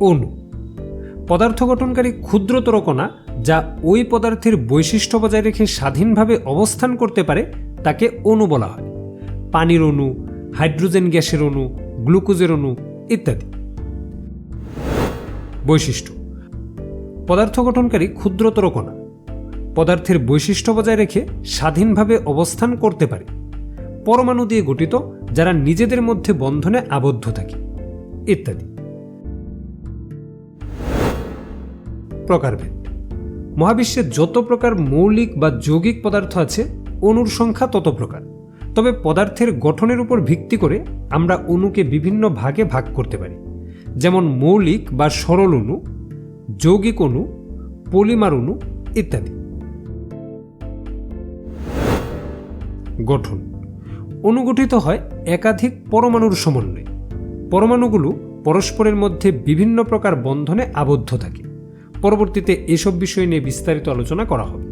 অণু পদার্থ গঠনকারী ক্ষুদ্রতর কণা যা ওই পদার্থের বৈশিষ্ট্য বজায় রেখে স্বাধীনভাবে অবস্থান করতে পারে, তাকে অণু বলা হয়। পানির অণু হাইড্রোজেন গ্যাসের অণু গ্লুকোজের অণু ইত্যাদি। বৈশিষ্ট্য। পদার্থ গঠনকারী ক্ষুদ্রতর কণা। পদার্থের বৈশিষ্ট্য বজায় রেখে স্বাধীনভাবে অবস্থান করতে পারে। পরমাণু দিয়ে গঠিত, যারা নিজেদের মধ্যে বন্ধনে আবদ্ধ থাকে। ইত্যাদি। প্রকারভেদ মহাবিশ্বে যত প্রকার মৌলিক বা যৌগিক পদার্থ আছে, অণুর সংখ্যা তত প্রকার। তবে পদার্থের গঠনের উপর ভিত্তি করে আমরা অণুকে বিভিন্ন ভাগে ভাগ করতে পারি। যেমন মৌলিক বা সরল অণু, যৌগিক অণু, পলিমার অণু ইত্যাদি। গঠন। অনুগঠিত হয় একাধিক পরমাণুর সমন্বয়ে। পরমাণুগুলো পরস্পরের মধ্যে বিভিন্ন প্রকার বন্ধনে আবদ্ধ থাকে। পরবর্তীতে এসব বিষয় নিয়ে বিস্তারিত আলোচনা করা হবে।